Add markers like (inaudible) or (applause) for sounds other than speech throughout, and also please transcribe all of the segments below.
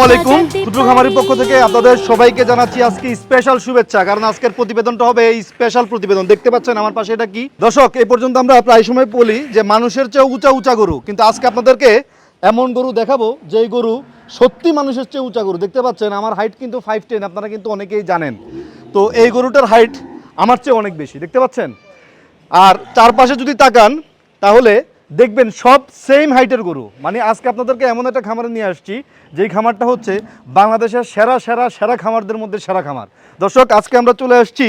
আসসালামু আলাইকুম ক্ষুদ্র খামারির পক্ষ থেকে আপনাদের সবাইকে জানাচ্ছি আজকে স্পেশাল শুভেচ্ছা। কারণ আজকের প্রতিবেদনটা হবে এই স্পেশাল প্রতিবেদন। দেখতে পাচ্ছেন আমার পাশে এটা কি? দর্শক এই পর্যন্ত আমরা প্রায় সময় বলি যে মানুষের চেয়ে উঁচা উঁচা গরু। কিন্তু আজকে আপনাদেরকে এমন গরু দেখাবো যেই গরু সত্যি মানুষের চেয়ে উঁচা গরু। দেখতে পাচ্ছেন আমার হাইট কিন্তু ফাইভ টেন আপনারা কিন্তু অনেকেই জানেন। তো এই গরুটার হাইট আমার চেয়ে অনেক বেশি দেখতে পাচ্ছেন? আর চারপাশে যদি তাকান তাহলে দেখবেন সব সেম হাইটের গরু। মানে আজকে আপনাদেরকে এমন একটা খামারে নিয়ে আসছি, যেই খামারটা হচ্ছে বাংলাদেশের সেরা সেরা সেরা খামারদের মধ্যে সেরা খামার। দর্শক, আজকে আমরা চলে আসছি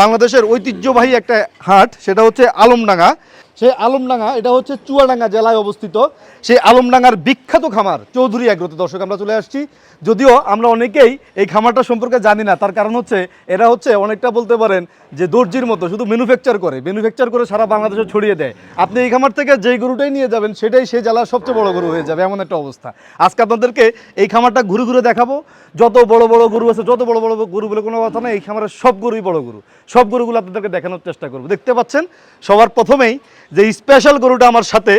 বাংলাদেশের ঐতিহ্যবাহী একটা হাট, সেটা হচ্ছে আলমডাঙ্গা। সেই আলমডাঙ্গা, এটা হচ্ছে চুয়াডাঙ্গা জেলায় অবস্থিত। সেই আলমডাঙ্গার বিখ্যাত খামার, চৌধুরী এগ্রোতে। দর্শক, আমরা চলে আসছি। যদিও আমরা অনেকেই এই খামারটা সম্পর্কে জানি না, তার কারণ হচ্ছে এরা হচ্ছে অনেকটা বলতে পারেন যে দর্জির মতো, শুধু ম্যানুফ্যাকচার করে ম্যানুফ্যাকচার করে সারা বাংলাদেশে ছড়িয়ে দেয়। আপনি এই খামার থেকে যেই গরুটাই নিয়ে যাবেন, সেটাই সেই জেলার সবচেয়ে বড় গরু হয়ে যাবে, এমন একটা অবস্থা। আজকে আপনাদেরকে এই খামারটা ঘুরে ঘুরে দেখাবো। যত বড় বড় গরু আছে, যত বড় বড় গরু বলে কোনো কথা না এই খামারের সব গরুই বড় গরু। সব গরুগুলো আপনাদেরকে দেখানোর চেষ্টা করব। দেখতে পাচ্ছেন, সবার প্রথমেই যে স্পেশাল গরুটা আমার সাথে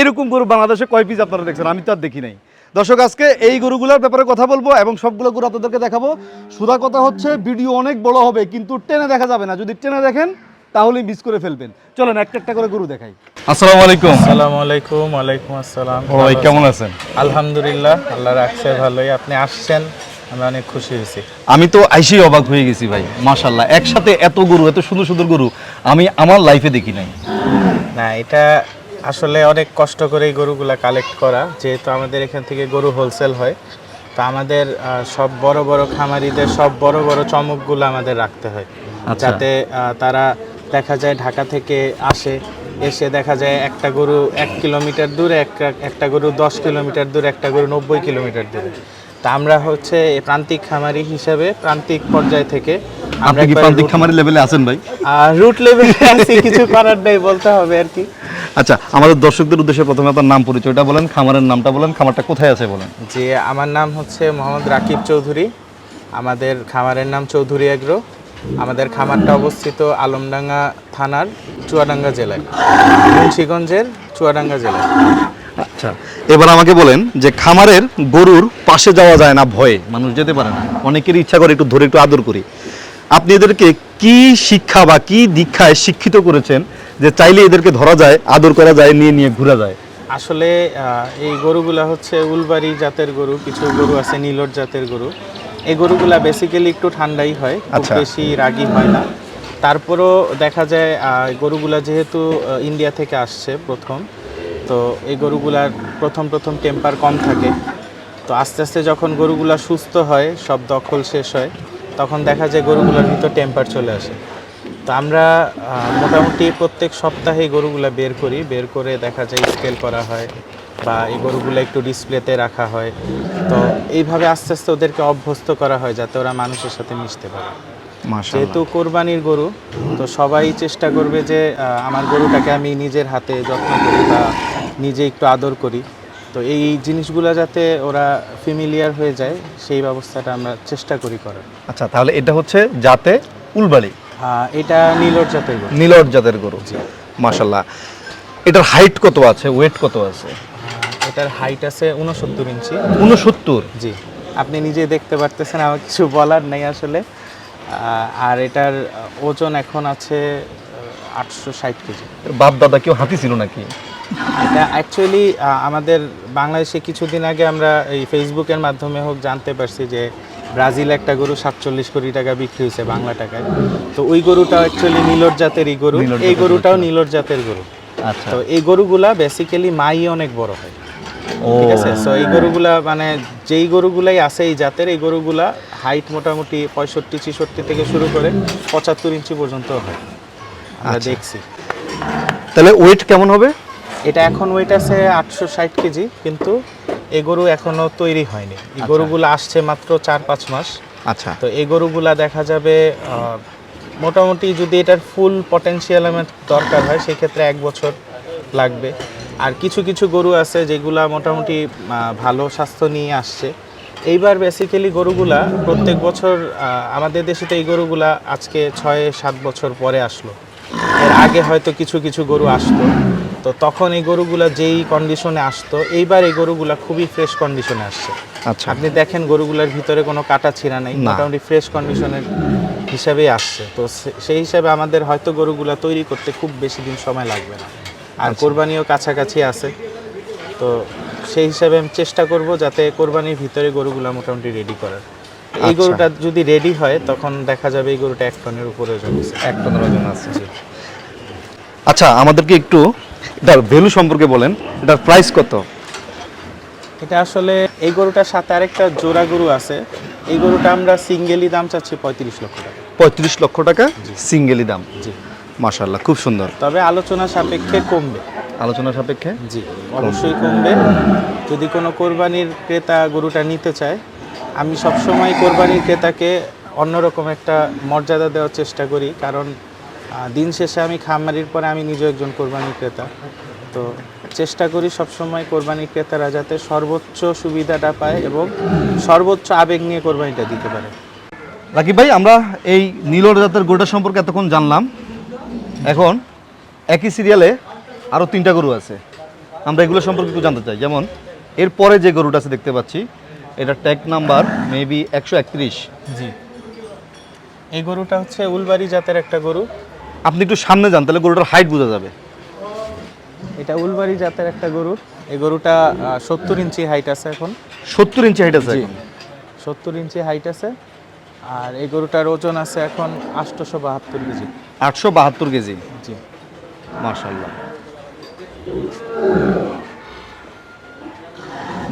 এরকম গরু বাংলাদেশে কয় পিস আপনারা দেখছেন? আমি তো আর দেখি নাই। দর্শক আজকে এই গরুগুলোর ব্যাপারে কথা বলব এবং সবগুলো গরু আপনাদেরকে দেখাবো। সুদা কথা হচ্ছে ভিডিও অনেক বড় হবে কিন্তু টেনে দেখা যাবে না। যদি টেনে দেখেন তাহলেই মিস করে ফেলবেন। চলেন একটা একটা করে গরু দেখাই। আসসালামু আলাইকুম। আসসালামু আলাইকুম ওয়ালাইকুম আসসালাম। ভাই কেমন আছেন? আলহামদুলিল্লাহ আল্লাহ রাখছে ভালোই। আপনি আসছেন? আমি অনেক খুশি হয়েছি। আমি তো আইসেই অবাক হয়ে গেছি ভাই মাশাল্লাহ একসাথে এত গরু এত সুন্দর সুন্দর গরু আমি আমার লাইফে দেখি নাই। না এটা আসলে অনেক কষ্ট করে এই গরুগুলা কালেক্ট করা যেহেতু আমাদের এখান থেকে গরু হোলসেল হয়। তো আমাদের সব বড় বড় খামারিদের সব বড় বড় চমকগুলো আমাদের রাখতে হয়। আচ্ছা। যাতে তারা দেখা যায় ঢাকা থেকে আসে এসে দেখা যায় একটা গরু এক কিলোমিটার দূরে একটা একটা গরু দশ কিলোমিটার দূরে একটা গরু নব্বই কিলোমিটার দূরে। তা আমরা হচ্ছে প্রান্তিক খামারি হিসাবে প্রান্তিক পর্যায় থেকে আপনি কি প্রান্তিক খামারি লেভেলে আছেন ভাই? রুট লেভেলে আছি কিছু করার নেই বলতে হবে আর কি। আচ্ছা আমাদের দর্শকদের উদ্দেশ্যে প্রথমে আপনার নাম পরিচয়টা বলেন খামারের নামটা বলেন খামারটা কোথায় আছে বলেন? যে আমার নাম হচ্ছে মোহাম্মদ রাকিব চৌধুরী। আমাদের খামারের নাম চৌধুরী এগ্রো। আমাদের খামারটা অবস্থিত আলমডাঙ্গা থানার চুয়াডাঙ্গা জেলায় মুন্সিগঞ্জের চুয়াডাঙ্গা জেলায়। আচ্ছা। এবার আমাকে বলেন যে খামারের গরুর পাশে যাওয়া যায় না ভয়ে মানুষ যেতে পারে না। অনেকেরই ইচ্ছা করে একটু ধরে একটু আদর করি। আপনি এদেরকে কি শিক্ষা বা কি দীক্ষায় শিক্ষিত করেছেন যে চাইলে এদেরকে ধরা যায় আদর করা যায় নিয়ে নিয়ে ঘোরা যায়? আসলে আহ, এই গরুগুলা হচ্ছে উলবাড়ি জাতের গরু কিছু গরু আছে নীলট জাতের গরু। এই গরুগুলা বেসিক্যালি একটু ঠান্ডাই হয় খুব আচ্ছা। বেশি রাগী হয় না। তারপরও দেখা যায় আহ, গরুগুলা যেহেতু ইন্ডিয়া থেকে আসছে প্রথম তো এই গরুগুলার প্রথম প্রথম টেম্পার কম থাকে। তো আস্তে আস্তে যখন গরুগুলা সুস্থ হয়, সব দখল শেষ হয়, তখন দেখা যায় গরুগুলোর ভিতর টেম্পার চলে আসে। তো আমরা মোটামুটি প্রত্যেক সপ্তাহে গরুগুলা বের করি। বের করে দেখা যায় স্কেল করা হয় বা এই গরুগুলো একটু ডিসপ্লেতে রাখা হয়। তো এইভাবে আস্তে আস্তে ওদেরকে অভ্যস্ত করা হয় যাতে ওরা মানুষের সাথে মিশতে পারে। যেহেতু কোরবানির গরু তো সবাই চেষ্টা করবে যে আমার গরুটাকে আমি নিজের হাতে যত্ন করি বা নিজে একটু আদর করি। তো এই জিনিসগুলো যাতে ওরা ফ্যামিলিয়ার হয়ে যায় সেই ব্যবস্থাটা আমরা চেষ্টা করি করার। আচ্ছা তাহলে এটা হচ্ছে জাতে উলবালি? আহ, এটা নীলর জাতের গরু। নীলট জাতের গরু। মাশাল্লাহ এটার হাইট কত আছে? ওয়েট কত আছে? এটার হাইট আছে উনসত্তর ইঞ্চি। উনসত্তর? জি। আপনি নিজে দেখতে পারতেছেন আমার কিছু বলার নেই আসলে। আর এটার ওজন এখন আছে আটশো ষাট কেজি। বাপ দাদা কেউ হাতি ছিল নাকি? এটা অ্যাকচুয়ালি আমাদের বাংলাদেশে কিছুদিন আগে আমরা এই ফেসবুকের মাধ্যমে হোক জানতে পারছি যে ব্রাজিল একটা গরু সাতচল্লিশ কোটি টাকা বিক্রি হয়েছে বাংলা টাকায়। তো ওই গরুটাও অ্যাকচুয়ালি নীলর জাতেরই গরু। এই গরুটাও নীলর জাতের গরু। আচ্ছা। তো এই গরুগুলা বেসিক্যালি মাই অনেক বড় হয়। ঠিক আছে? সো এই গরুগুলা মানে যেই গরুগুলাই আছে এই জাতের এই গরুগুলা হাইট মোটামুটি পঁয়ষট্টি ছিষট্টি থেকে শুরু করে পঁচাত্তর ইঞ্চি পর্যন্ত হয়। আমরা আচ্ছা। দেখছি। তাহলে ওয়েট কেমন হবে? এটা এখন ওয়েট আছে আটশো ষাট কেজি কিন্তু এই গরু এখনও তৈরি হয়নি। এই আচ্ছা। গরুগুলো আসছে মাত্র চার পাঁচ মাস। আচ্ছা। তো এই গরুগুলা দেখা যাবে মোটামুটি যদি এটার ফুল পটেনশিয়াল আমার দরকার হয় সেক্ষেত্রে এক বছর লাগবে। আর কিছু কিছু গরু আছে যেগুলা মোটামুটি ভালো স্বাস্থ্য নিয়ে আসছে। এইবার বেসিক্যালি গরুগুলা প্রত্যেক বছর আমাদের দেশে তো এই গরুগুলা আজকে ছয় সাত বছর পরে আসলো। এর আগে হয়তো কিছু কিছু গরু আসতো। তো তখন এই গরুগুলা যেই কন্ডিশনে আসতো এইবার এই গরুগুলা খুবই ফ্রেশ কন্ডিশনে আসছে। আচ্ছা। আপনি দেখেন গরুগুলার ভিতরে কোনো কাটা ছিঁড়া নেই মোটামুটি ফ্রেশ কন্ডিশনের হিসাবেই আসছে। তো সেই হিসাবে আমাদের হয়তো গরুগুলা তৈরি করতে খুব বেশি দিন সময় লাগবে না। আর আচ্ছা। কোরবানিও কাছাকাছি আছে। তো সেই হিসাবে আমি চেষ্টা করব যাতে কোরবানির ভিতরে গরুগুলো মোটামুটি রেডি করার। এই আচ্ছা। গরুটা যদি রেডি হয় তখন দেখা যাবে এই গরুটা এক টনের উপরে ওজন হচ্ছে এক টনের ওজন আছে। আচ্ছা আমাদেরকে একটু এটার ভ্যালু সম্পর্কে বলেন। এটার প্রাইস কত? এটা আসলে এই গরুটার সাথে আরেকটা জোড়া গরু আছে। এই গরুটা আমরা সিঙ্গেলি দাম চাচ্ছি পঁয়ত্রিশ লক্ষ টাকা। পঁয়ত্রিশ লক্ষ টাকা সিঙ্গেলি দাম। জি। মাশাল্লাহ খুব সুন্দর। তবে আলোচনা সাপেক্ষে কমবে। আলোচনা সাপেক্ষে? জি অবশ্যই কমবে। যদি কোনো কোরবানির ক্রেতা গরুটা নিতে চায় আমি সবসময় কোরবানির ক্রেতাকে অন্যরকম একটা মর্যাদা দেওয়ার চেষ্টা করি। কারণ দিন শেষে আমি খামারির পরে আমি নিজে একজন কোরবানির ক্রেতা। তো চেষ্টা করি সবসময় কোরবানির ক্রেতারা যাতে সর্বোচ্চ সুবিধাটা পায় এবং সর্বোচ্চ আবেগ নিয়ে কোরবানিটা দিতে পারে। রাকিব ভাই আমরা এই নীলর জাতের গরুটা সম্পর্কে এতক্ষণ জানলাম। এখন একই সিরিয়ালে আরও তিনটা গরু আছে। আমরা এগুলো সম্পর্কে একটু জানতে চাই। যেমন এর পরে যে গরুটা আছে দেখতে পাচ্ছি এটা ট্যাগ নাম্বার মেবি একশো একত্রিশ। জি। এই গরুটা হচ্ছে উলবাড়ি জাতের একটা গরু। আপনি একটু সামনে যান তাহলে গরুটার হাইট বোঝা যাবে। এটা উলবাড়ি জাতের একটা গরু। এই গরুটা সত্তর ইঞ্চি হাইট আছে এখন। সত্তর ইঞ্চি হাইট আছে সত্তর ইঞ্চি হাইট আছে। আর এই গরুটার ওজন আছে এখন আটশোশো বাহাত্তর কেজি। আটশো বাহাত্তর কেজি? জি। মার্শাল্লাহ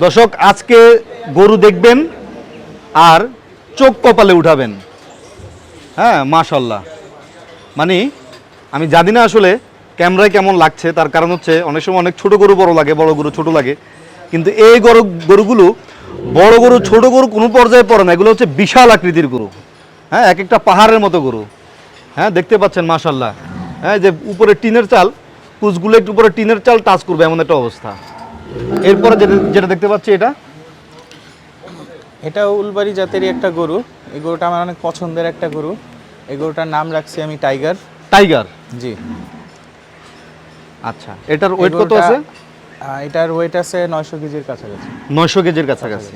দর্শক আজকে গরু দেখবেন আর চোখ কপালে উঠাবেন। হ্যাঁ মাশাল্লাহ মানে আমি জানি না আসলে ক্যামেরায় কেমন লাগছে তার কারণ হচ্ছে অনেক সময় অনেক ছোট গরু বড় লাগে বড় গরু ছোট লাগে। কিন্তু এই গরু গরুগুলো বড় গরু ছোট গরু কোনো পর্যায়ে পড়ে না। এগুলো হচ্ছে বিশাল আকৃতির গরু। হ্যাঁ এক একটা পাহাড়ের মতো গরু। হ্যাঁ দেখতে পাচ্ছেন মাশাল্লাহ হ্যাঁ যে উপরে টিনের চাল কুচগুলো একটু উপরে টিনের চাল টাচ করবে এমন একটা অবস্থা। এরপরে যেটা যেটা দেখতে পাচ্ছি এটা? এটা উলবাড়ি জাতেরই একটা গরু। এই গরুটা আমার অনেক পছন্দের একটা গরু। এই গরুটার নাম রাখছি আমি টাইগার। টাইগার? জি। আচ্ছা এটার ওয়েট কত আছে? এটার ওয়েট আছে নয়শো কেজির কাছাকাছি। নয়শো কেজির কাছাকাছি।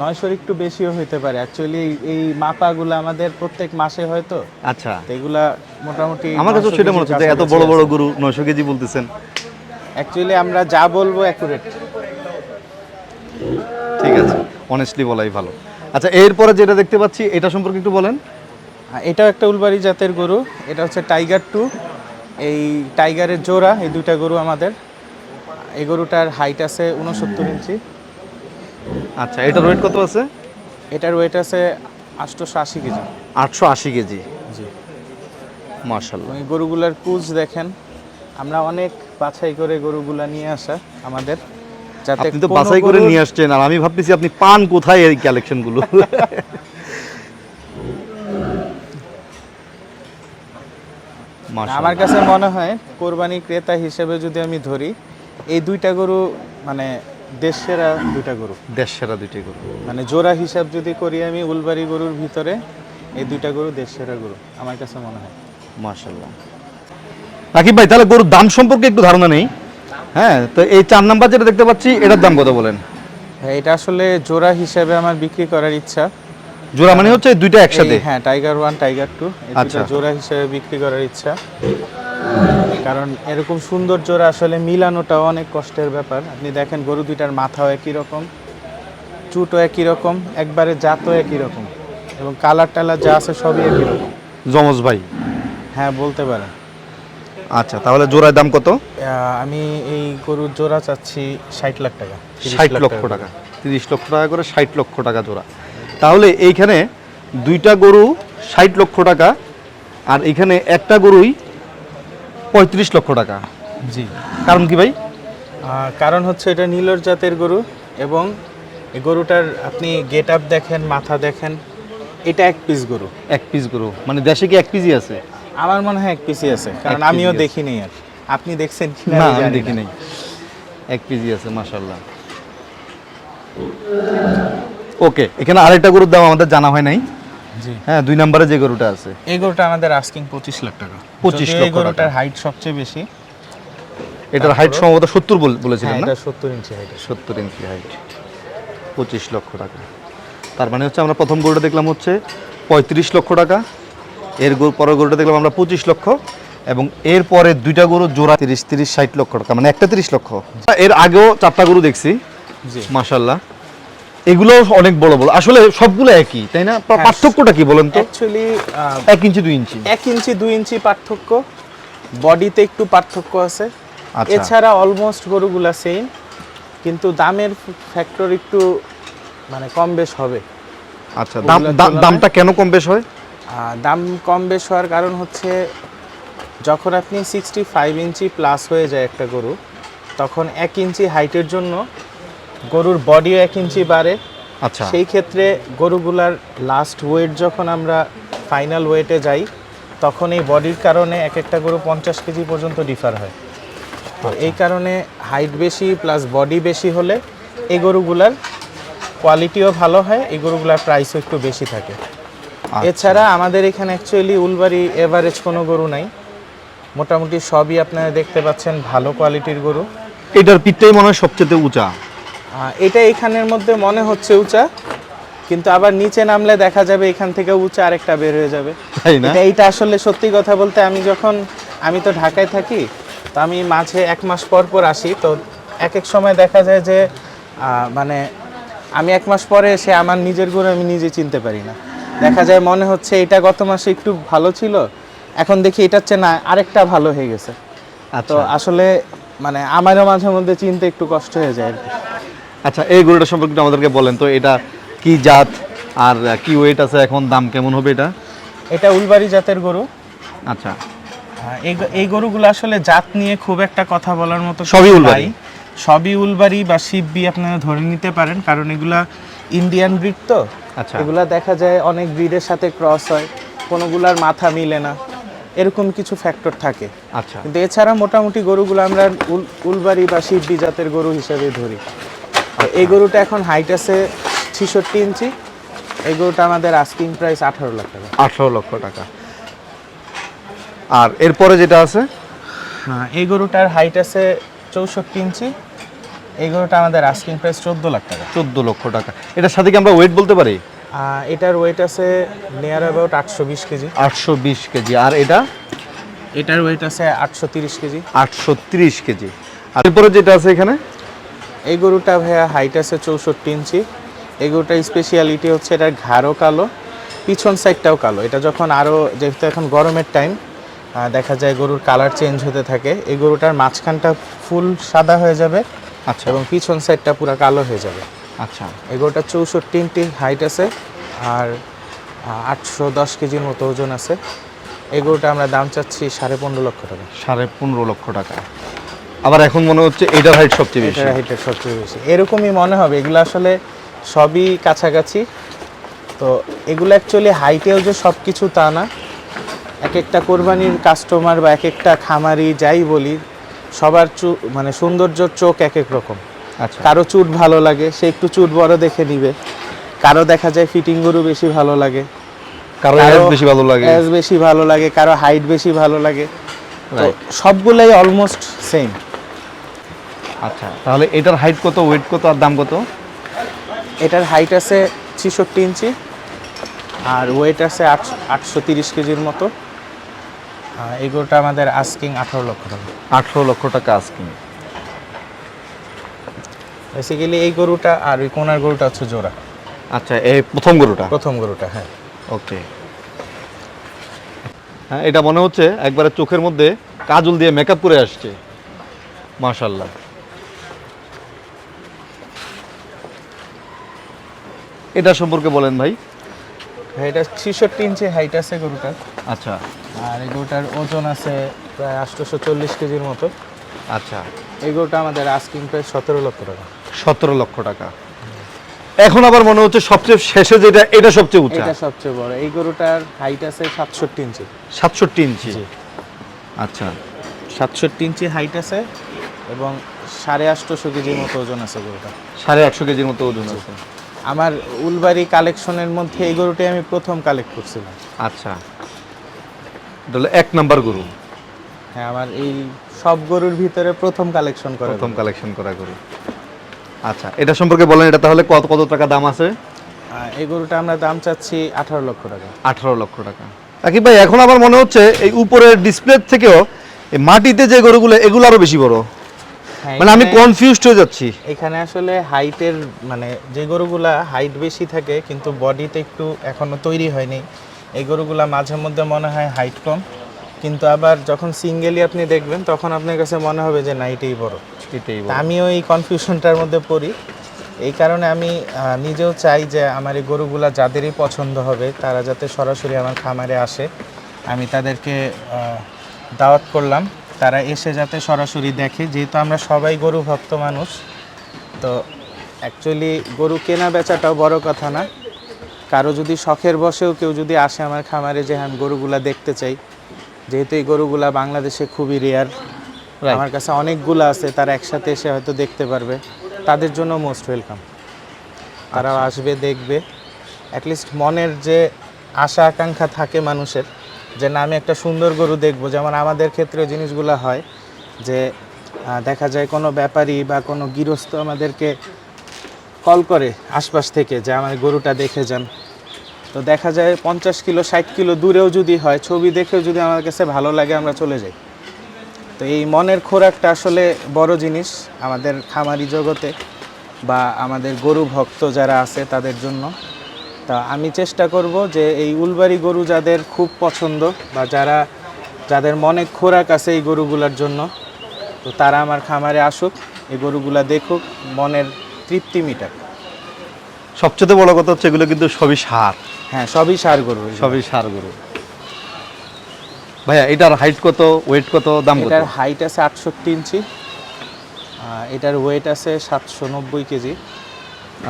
নয়শোর একটু বেশিও হইতে পারে। অ্যাকচুয়ালি এই মাপাগুলো আমাদের প্রত্যেক মাসে হয়তো আচ্ছা। এগুলা মোটামুটি আমার কাছে সেটা মনে হচ্ছে এত বড় বড় গরু নয়শো কেজি বলতেছেন। অ্যাকচুয়ালি আমরা যা বলব অ্যাকুরেট ঠিক আছে। অনেস্টলি বলাই ভালো। আচ্ছা এরপরে যেটা দেখতে পাচ্ছি এটা সম্পর্কে একটু বলেন। এটাও একটা উলবাড়ি জাতের গরু। এটা হচ্ছে টাইগার টু এই টাইগারের জোড়া এই দুইটা গরু আমাদের। এই গরুটার হাইট আছে উনসত্তর ইঞ্চি। আচ্ছা এটার ওয়েট কত আছে? এটার ওয়েট আছে আটশোশো আশি কেজি। আটশো আশি কেজি? জি। মার্শাল্লাহ এবং এই গরুগুলার কুচ দেখেন আমরা অনেক বাছাই করে গরুগুলা নিয়ে আসা আমাদের। যাতে আপনি তো বাছাই করে নিয়ে আসছেন আর আমি ভাবতেছি আপনি পান কোথায় এই কালেকশনগুলো (laughs) আমার কাছে মনে হয় কোরবানি ক্রেতা হিসেবে যদি আমি ধরি এই দুইটা গরু মানে দেশেরা দুইটা গরু। দেশ সেরা দুইটি গরু। মানে জোড়া হিসাব যদি করি আমি উলবাড়ি গরুর ভিতরে এই দুইটা গরু দেশ সেরা গরু আমার কাছে মনে হয়। মার্শাল্লাহ রাকিব ভাই তাহলে গরুর দাম সম্পর্কে একটু ধারণা নেই? হ্যাঁ তো এই চার নাম্বার যেটা দেখতে পাচ্ছি এটার দাম কত বলেন? হ্যাঁ, এটা আসলে জোড়া হিসাবে আমার বিক্রি করার ইচ্ছা। জোড়া মানে হচ্ছে দুইটা একসাথে? হ্যাঁ টাইগার ওয়ান টাইগার টু আচ্ছা। জোড়া হিসেবে বিক্রি করার ইচ্ছা। কারণ এরকম সুন্দর জোড়া আসলে মিলানোটাও অনেক কষ্টের ব্যাপার। আপনি দেখেন গরু দুইটার মাথাও একই রকম চুটও একই রকম একবারে জাতও একই রকম এবং কালার টালার যা আছে সবই একই রকম। জমজ ভাই? হ্যাঁ বলতে পারেন। আচ্ছা তাহলে জোড়ার দাম কত? আমি এই গরুর জোড়া চাচ্ছি ষাট লাখ টাকা 30 ষাট লক্ষ টাকা। তিরিশ লক্ষ টাকা করে ষাট লক্ষ টাকা জোড়া। তাহলে এইখানে দুইটা গরু ষাট লক্ষ টাকা আর এখানে একটা গরুই পঁয়ত্রিশ লক্ষ টাকা। জি। কারণ কি ভাই? কারণ হচ্ছে এটা নীলর জাতের গরু এবং এই গরুটার আপনি গেট আপ দেখেন মাথা দেখেন এটা এক পিস গরু। এক পিস গরু। মানে দেশে কি এক পিসই আছে? আমার মনে হয় এক পিসই আছে কারণ আমিও। দেখিনি আর। আপনি দেখছেন কি না আমি দেখি নাই। এক পিসই আছে মাশাল্লাহ ওকে এখানে আরেকটা গরুর দাম আমাদের জানা হয় নাই। জি। হ্যাঁ দুই নম্বরে যে গরুটা আছে। এই গরুটা আমাদের আস্কিং পঁচিশ লাখ টাকা। 25 যদিও এই গরুটার হাইট সবচেয়ে বেশি। এটার হাইট সম্ভবত সত্তর বলেছিলেন হ্যাঁ না? সত্তর ইঞ্চি হাইট সত্তর ইঞ্চি হাইট পঁচিশ লক্ষ টাকা। তার মানে হচ্ছে আমরা প্রথম গরুটা দেখলাম হচ্ছে পঁয়ত্রিশ লক্ষ টাকা। এর পরের গরুটা দেখলাম আমরা পঁচিশ লক্ষ। এবং এর পরে দুইটা গরু জোড়া তিরিশ তিরিশ ষাট লক্ষ টাকা। মানে একটা তিরিশ লক্ষ। এর আগেও চারটা গরু দেখছি। জি। মাশাল্লাহ এগুলো অনেক বড় বড়। আসলে সবগুলো একই তাই না? হ্যাঁ। পার্থক্যটা কি বলেন তো? অ্যাকচুয়ালি এক ইঞ্চি দুই ইঞ্চি। এক ইঞ্চি দুই ইঞ্চি পার্থক্য। বডিতে একটু পার্থক্য আছে। আচ্ছা। এছাড়া অলমোস্ট গরুগুলা সেম কিন্তু দামের ফ্যাক্টর একটু মানে কম বেশ হবে। আচ্ছা দাম দাম- দামটা কেন কম বেশ হয়? দাম কম বেশ হওয়ার কারণ হচ্ছে যখন আপনি সিক্সটি ফাইভ ইঞ্চি প্লাস হয়ে যায় একটা গরু তখন এক ইঞ্চি হাইটের জন্য গরুর বডিও এক ইঞ্চি বাড়ে। আচ্ছা। সেই ক্ষেত্রে গরুগুলার লাস্ট ওয়েট যখন আমরা ফাইনাল ওয়েটে যাই তখন এই বডির কারণে এক একটা গরু পঞ্চাশ কেজি পর্যন্ত ডিফার হয়। তো এই কারণে হাইট বেশি প্লাস বডি বেশি হলে এই গরুগুলার কোয়ালিটিও ভালো হয় এই গরুগুলার প্রাইসও একটু বেশি থাকে। আচ্ছা। এছাড়া আমাদের এখানে অ্যাকচুয়ালি উলবাড়ি এভারেজ কোনো গরু নাই। মোটামুটি সবই আপনারা দেখতে পাচ্ছেন ভালো কোয়ালিটির গরু। এটার পিঠটাই মনে হয় সবচেয়ে উঁচা। এটা এখানের মধ্যে মনে হচ্ছে উঁচা কিন্তু আবার নিচে নামলে দেখা যাবে এখান থেকে উঁচা আরেকটা বের হয়ে যাবে। এটা এইটা আসলে সত্যি কথা বলতে আমি যখন আমি তো ঢাকায় থাকি তো আমি মাঝে এক মাস পর পর আসি তো এক এক সময় দেখা যায় যে মানে আমি এক মাস পরে এসে আমার নিজের গরু আমি নিজে চিনতে পারি না। দেখা যায় মনে হচ্ছে এটা গত মাসে একটু ভালো ছিল এখন দেখি এটার চেয়ে না আরেকটা ভালো হয়ে গেছে। তো আচ্ছা। আসলে মানে আমারও মাঝে মধ্যে চিনতে একটু কষ্ট হয়ে যায় আর কি। আচ্ছা এই গরুটা সম্পর্কে আমাদেরকে বলেন তো এটা কি জাত আর কি ওয়েট আছে এখন দাম কেমন হবে এটা? এটা উলবাড়ি জাতের গরু। আচ্ছা। হ্যাঁ, এই এই গরুগুলো আসলে জাত নিয়ে খুব একটা কথা বলার মতো সবই উলবাড়ি? সবই উলবাড়ি বা শিববি আপনারা ধরে নিতে পারেন কারণ এগুলা ইন্ডিয়ান ব্রিড তো। আচ্ছা। এগুলা দেখা যায় অনেক ব্রিডের সাথে ক্রস হয় কোনোগুলার মাথা মিলে না এরকম কিছু ফ্যাক্টর থাকে। আচ্ছা। কিন্তু এছাড়া মোটামুটি গরুগুলো আমরা উল- উলবাড়ি বা শিববি জাতের গরু হিসেবে ধরি। এই গরুটা এখন হাইট আছে ছিষট্টি ইঞ্চি। এই গরুটা আমাদের আস্কিং প্রাইস আঠারো লাখ টাকা। আঠারো লক্ষ টাকা। আর এরপরে যেটা আছে? হ্যাঁ এই গরুটার হাইট আছে চৌষট্টি ইঞ্চি। এই গরুটা আমাদের আস্কিং প্রাইস চোদ্দ লাখ টাকা। চোদ্দ লক্ষ টাকা। এটার সাথে কি আমরা ওয়েট বলতে পারি? আহ, এটার ওয়েট আছে নিয়ার অ্যাবাউট আটশো বিশ কেজি। আটশো বিশ কেজি। আর এটা? এটার ওয়েট আছে আটশো তিরিশ কেজি। আটশো তিরিশ কেজি। আর এরপরে যেটা আছে এখানে? এই গরুটা ভাইয়া হাইট আছে চৌষট্টি ইঞ্চি। এই গরুটার স্পেশালিটি হচ্ছে এটার ঘাড়ও কালো পিছন সাইডটাও কালো। এটা যখন আরও যেহেতু এখন গরমের টাইম দেখা যায় গরুর কালার চেঞ্জ হতে থাকে। এই গরুটার মাঝখানটা ফুল সাদা হয়ে যাবে আচ্ছা। এবং পিছন সাইডটা পুরো কালো হয়ে যাবে। আচ্ছা। এগুলোটা চৌষট্টি ইঞ্চি হাইট আছে আর আটশো দশ কেজির মতো ওজন আছে। এগুলোটা আমরা দাম চাচ্ছি সাড়ে পনেরো লক্ষ টাকা। সাড়ে পনেরো লক্ষ টাকা। আবার এখন মনে হচ্ছে এটার হাইট সবচেয়ে বেশি। এটার হাইটের সবচেয়ে বেশি। এরকমই মনে হবে এগুলো আসলে সবই কাছাকাছি। তো এগুলো অ্যাকচুয়ালি হাইটেও যে সব কিছু তা না। এক একটা কোরবানির কাস্টমার বা এক একটা খামারি যাই বলি সবার চু মানে সৌন্দর্যর চোখ এক এক রকম। আচ্ছা। কারও চুট ভালো লাগে সে একটু চুট বড় দেখে নিবে। কারও দেখা যায় ফিটিং গরু বেশি ভালো লাগে। কারও কারও বেশি ভালো লাগে। বেশি ভালো লাগে কারও হাইট বেশি ভালো লাগে. সবগুলাই অলমোস্ট সেম আচ্ছা তাহলে এটার হাইট কত ওয়েট কত আর দাম কত? এটার হাইট আছে ছিষট্টি ইঞ্চি আর ওয়েট আছে আটশো তিরিশ কেজির মতো। আর এগুলোটা আমাদের আস্কিং আঠারো লক্ষ টাকা। আঠারো লক্ষ টাকা আজকে বেসিক্যালি এই গরুটা আর ওই কোনার গরুটা হচ্ছে জোড়া। আচ্ছা এই প্রথম গরুটা? প্রথম গরুটা হ্যাঁ। ওকে হ্যাঁ এটা মনে হচ্ছে একবারে চোখের মধ্যে কাজল দিয়ে মেকআপ করে আসছে। মাশাল্লাহ এটা সম্পর্কে বলেন ভাই। এটা ছিষট্টি ইঞ্চি হাইট আছে গরুটার। আচ্ছা। আর এই গরুটার ওজন আছে প্রায় আটশোশো চল্লিশ কেজির মতো। আচ্ছা। এই গরুটা আমাদের আস্কিং প্রায় সতেরো লক্ষ টাকা। সতেরো লক্ষ টাকা। এখন আবার মনে হচ্ছে সবচেয়ে শেষে যেটা এটা সবচেয়ে উঁচা। এটা সবচেয়ে বড়। এই গরুটার হাইট আছে সাতষট্টি ইঞ্চি। সাতষট্টি ইঞ্চি। আচ্ছা। সাতষট্টি ইঞ্চি হাইট আছে এবং সাড়ে আটশোশো কেজির মতো ওজন আছে গরুটা সাড়ে আটশো কেজির মতো ওজন আছে। আমার উলবাড়ি কালেকশনের মধ্যে এই গরুটাই আমি প্রথম কালেক্ট করছিলাম। আচ্ছা। এক নাম্বার গরু। হ্যাঁ আমার এই সব গরুর ভিতরে প্রথম কালেকশন করা প্রথম কালেকশন করা গরু। আচ্ছা এটা সম্পর্কে বলেন এটা তাহলে কত কত টাকা দাম আছে? এই গরুটা আমরা দাম চাচ্ছি আঠারো লক্ষ টাকা। আঠারো লক্ষ টাকা। আকিব ভাই এখন আমার মনে হচ্ছে এই উপরের ডিসপ্লে থেকেও এই মাটিতে যে গরুগুলো এগুলো আরও বেশি বড়। মানে আমি কনফিউজড হয়ে যাচ্ছি। এখানে আসলে হাইটের মানে যে গরুগুলা হাইট বেশি থাকে কিন্তু বডিতে একটু এখনও তৈরি হয়নি। এই গরুগুলা মাঝে মধ্যে মনে হয় হাইট কম। কিন্তু আবার যখন সিঙ্গেলি আপনি দেখবেন তখন আপনার কাছে মনে হবে যে না এটাই বড়। এটাই আমিও এই কনফিউশনটার মধ্যে পড়ি। এই কারণে আমি নিজেও চাই যে আমার এই গরুগুলা যাদেরই পছন্দ হবে তারা যাতে সরাসরি আমার খামারে আসে। আমি তাদেরকে দাওয়াত করলাম। তারা এসে যাতে সরাসরি দেখে যেহেতু আমরা সবাই গরু ভক্ত মানুষ তো অ্যাকচুয়ালি গরু কেনা বেচাটাও বড় কথা না। কারও যদি শখের বসেও কেউ যদি আসে আমার খামারে যে আমি গরুগুলা দেখতে চাই। যেহেতু এই গরুগুলা বাংলাদেশে খুবই রেয়ার আমার কাছে অনেকগুলো আছে তারা একসাথে এসে হয়তো দেখতে পারবে। তাদের জন্য মোস্ট ওয়েলকাম তারাও আসবে দেখবে। অ্যাটলিস্ট মনের যে আশা আকাঙ্ক্ষা থাকে মানুষের যে না, আমি একটা সুন্দর গরু দেখব। যেমন আমাদের ক্ষেত্রে জিনিসগুলো হয় যে দেখা যায় কোনো ব্যাপারী বা কোনো গৃহস্থ আমাদেরকে কল করে আশপাশ থেকে যে, আমার গরুটা দেখে যান। তো দেখা যায় পঞ্চাশ কিলো, ষাট কিলো দূরেও যদি হয়, ছবি দেখেও যদি আমার কাছে ভালো লাগে, আমরা চলে যাই। তো এই মনের খোরাকটা আসলে বড় জিনিস আমাদের খামারি জগতে বা আমাদের গরু ভক্ত যারা আছে, তাদের জন্য। তা আমি চেষ্টা করব যে এই উলবাড়ি গরু যাদের খুব পছন্দ বা যারা যাদের মনে খোরাক আছে এই গরুগুলার জন্য তো তারা আমার খামারে আসুক এই গরুগুলা দেখুক মনের তৃপ্তি মিটাক। সবচেয়ে বড় কথা হচ্ছে এগুলো কিন্তু সবই সার। হ্যাঁ সবই সার গরু সবই সার গরু। ভাইয়া এটার হাইট কত ওয়েট কত দাম কত? এটার হাইট আছে আটষট্টি ইঞ্চি এটার ওয়েট আছে সাতশো নব্বই কেজি।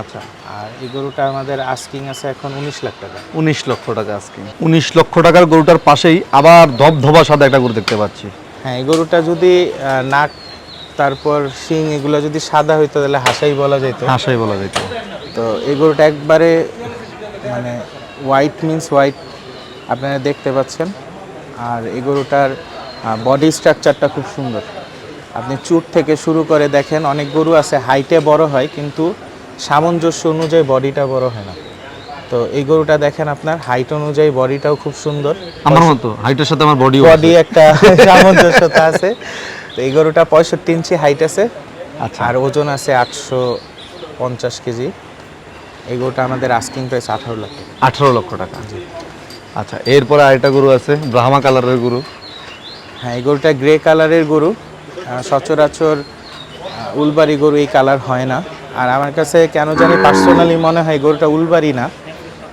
আচ্ছা আর এই গরুটা আমাদের আস্কিং আছে এখন উনিশ লাখ টাকা। উনিশ লক্ষ টাকা আজকে উনিশ লক্ষ টাকার গরুটার পাশেই আবার ধবধবা সাদা একটা গরু দেখতে পাচ্ছি। হ্যাঁ এই গরুটা যদি নাক তারপর শিং এগুলো যদি সাদা হইতো তাহলে হাসাই বলা যেত হাসাই বলা যেত তো এই গরুটা একবারে মানে হোয়াইট মিন্স হোয়াইট আপনারা দেখতে পাচ্ছেন। আর এই গরুটার বডি স্ট্রাকচারটা খুব সুন্দর। আপনি চুট থেকে শুরু করে দেখেন অনেক গরু আছে হাইটে বড় হয় কিন্তু সামঞ্জস্য অনুযায়ী বডিটা বড় হয় না। তো এই গরুটা দেখেন আপনার হাইট অনুযায়ী বডিটাও খুব সুন্দর। আমার মতো হাইটের সাথে আমার বডি বডি একটা (laughs) সামঞ্জস্যতা আছে। তো এই গরুটা পঁয়ষট্টি ইঞ্চি হাইট আছে। আচ্ছা। আর ওজন আছে আটশো পঞ্চাশ কেজি। এই গরুটা আমাদের আস্কিং প্রাইস আঠারো টাকা। আঠারো লক্ষ টাকা। আচ্ছা এরপরে আরেকটা গরু আছে ব্রাহ্মা কালারের গরু। হ্যাঁ এই গরুটা গ্রে কালারের গরু। সচরাচর উলবাড়ি গরু এই কালার হয় না। আর আমার কাছে কেন জানি পার্সোনালি মনে হয় গরুটা উলবারি না।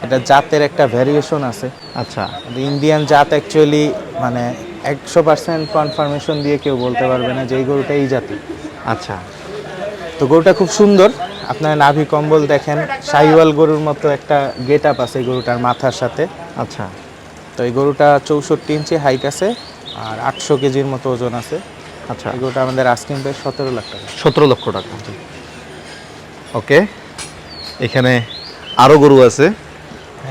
এটা জাতের একটা ভ্যারিয়েশন আছে। আচ্ছা। ইন্ডিয়ান জাত অ্যাকচুয়ালি মানে একশো পার্সেন্ট কনফার্মেশন দিয়ে কেউ বলতে পারবে না যে এই গরুটা এই জাতি। আচ্ছা। তো গরুটা খুব সুন্দর। আপনার নাভি কম্বল দেখেন শাহিওয়াল গরুর মতো একটা গেট আপ আছে গরুটার মাথার সাথে। আচ্ছা। তো এই গরুটা চৌষট্টি ইঞ্চি হাইট আছে আর আটশো কেজির মতো ওজন আছে। আচ্ছা। এই গরুটা আমাদের আস্কিং প্রাইস সতেরো লাখ টাকা। সতেরো লক্ষ টাকা ওকে। এখানে আরও গরু আছে।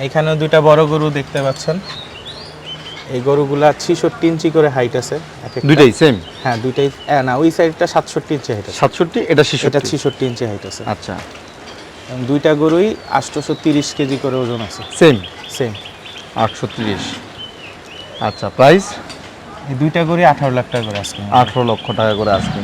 এখানেও দুইটা বড় গরু দেখতে পাচ্ছেন। এই গরুগুলা ছিষট্টি ইঞ্চি করে হাইট আছে একটা। দুইটাই সেম হ্যাঁ দুইটাই না ওই সাইডটা সাতষট্টি ইঞ্চি হাইট আছে। সাতষট্টি এটা এটা ছিষট্টি ইঞ্চি হাইট আছে। আচ্ছা। এবং দুইটা গরুই আটশোশো তিরিশ কেজি করে ওজন আছে। সেম সেম আটশো তিরিশ। আচ্ছা প্রাইস এই দুইটা গরুই আঠারো লাখ টাকা করে আজকে আঠারো লক্ষ টাকা করে আসবে